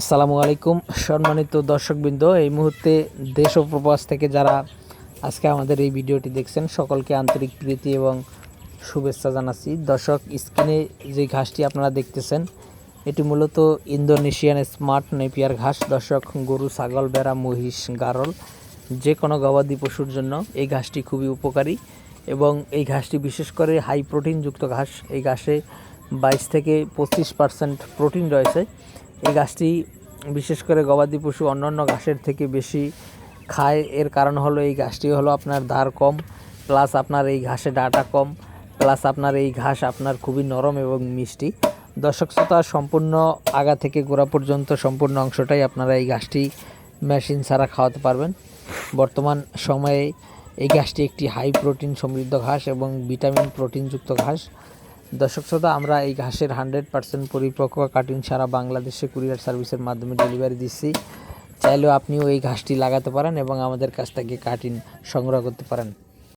আসসালামু আলাইকুম, সম্মানিত দর্শকবৃন্দ। এই মুহূর্তে দেশ ও প্রবাস থেকে যারা আজকে আমাদের এই ভিডিওটি দেখছেন, সকলকে আন্তরিক প্রীতি এবং শুভেচ্ছা জানাচ্ছি। দর্শক, স্ক্রিনে যে ঘাসটি আপনারা দেখতেছেন, এটি মূলত ইন্দোনেশিয়ান স্মার্ট নেপিয়ার ঘাস। দর্শক, গরু, ছাগল বেড়া মহিষ, গারল, যে কোনো গবাদি পশুর জন্য এই ঘাসটি খুবই উপকারী এবং এই ঘাসটি বিশেষ করে হাই প্রোটিনযুক্ত ঘাস। এই ঘাসে বাইশ থেকে পঁচিশ পার্সেন্ট প্রোটিন রয়েছে। এই গাছটি বিশেষ করে গবাদি পশু অন্যান্য ঘাসের থেকে বেশি খায়। এর কারণ হলো এই ঘাসটি হলো আপনার ধার কম প্লাস আপনার এই ঘাসে ডাটা কম প্লাস আপনার এই ঘাস আপনার খুবই নরম এবং মিষ্টি। দর্শক শ্রোতা, সম্পূর্ণ আগা থেকে গোড়া পর্যন্ত সম্পূর্ণ অংশটাই আপনারা এই ঘাসটি মেশিন ছাড়া খাওয়াতে পারবেন। বর্তমান সময়ে এই ঘাসটি একটি হাই প্রোটিন সমৃদ্ধ ঘাস এবং ভিটামিন প্রোটিনযুক্ত ঘাস। দর্শক শ্রোতা, আমরা এই ঘাসের হান্ড্রেড পার্সেন্ট পরিপক্ক কাটিং ছাড়া বাংলাদেশে কুরিয়ার সার্ভিসের মাধ্যমে ডেলিভারি দিচ্ছি। চাইলেও আপনিও এই ঘাসটি লাগাতে পারেন এবং আমাদের কাছ থেকে কাটিং সংগ্রহ করতে পারেন।